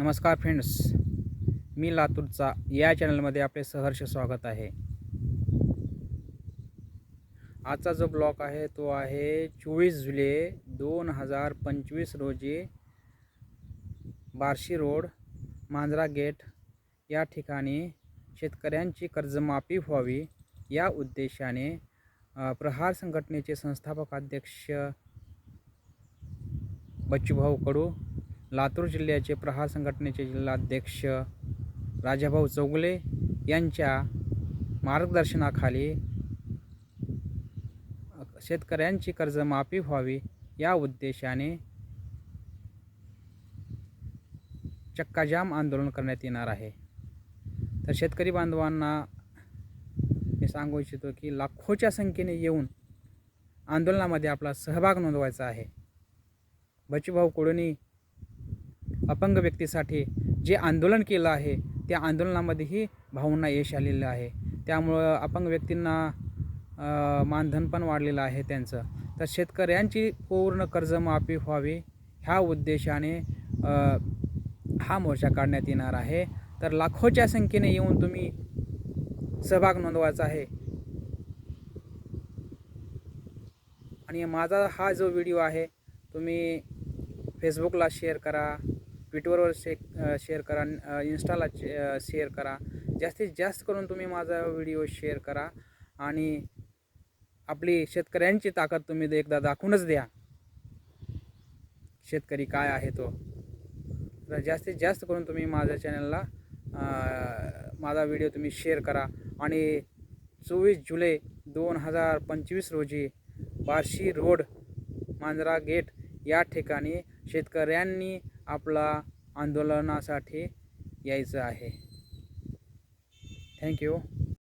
नमस्कार फ्रेंड्स मी लातूरचा या चॅनलमध्ये आपले सहर्ष स्वागत आहे. आजचा जो ब्लॉक आहे तो आहे चोवीस जुलै दोन हजार पंचवीस रोजी बार्शी रोड मांजरा गेट या ठिकाणी शेतकऱ्यांची कर्जमाफी व्हावी या उद्देशाने प्रहार संघटनेचे संस्थापक अध्यक्ष बच्चूभाऊ कडू लातूर जिल्ह्याचे प्रहार संघटनेचे जिल्हाध्यक्ष राजाभाऊ चौगुले यांच्या मार्गदर्शनाखाली शेतकऱ्यांची कर्जमाफी व्हावी या उद्देशाने चक्काजाम आंदोलन करण्यात येणार आहे. तर शेतकरी बांधवांना मी सांगू इच्छितो की लाखोच्या संख्येने येऊन आंदोलनामध्ये आपला सहभाग नोंदवायचा आहे. बचूभाऊ कडूंनी अपंग व्यक्तीसाठी जे आंदोलन केलं आहे त्या आंदोलनामध्येही भाऊंना यश आलेलं आहे. त्यामुळं अपंग व्यक्तींना मानधन पण वाढलेलं आहे त्यांचं. तर शेतकऱ्यांची पूर्ण कर्जमाफी व्हावी ह्या उद्देशाने हा मोर्चा काढण्यात येणार आहे. तर लाखोच्या संख्येने येऊन तुम्ही सहभाग नोंदवायचा आहे. आणि माझा हा जो व्हिडिओ आहे तुम्ही फेसबुकला शेअर करा. ट्विटरवर शे शेअर करा इन्स्टाला शेअर करा. जास्तीत जास्त करून तुम्ही माझा व्हिडिओ शेअर करा आणि आपली शेतकऱ्यांची ताकद तुम्ही एकदा दाखवूनच द्या. शेतकरी काय आहे तो. तर जास्तीत जास्त करून तुम्ही माझ्या चॅनलला माझा व्हिडिओ तुम्ही शेअर करा. आणि चोवीस जुलै दोन हजार पंचवीस रोजी बार्शी रोड मांजरा गेट या ठिकाणी शेतकऱ्यांनी आपला आंदोलनासाठी यायचं आहे. थँक्यू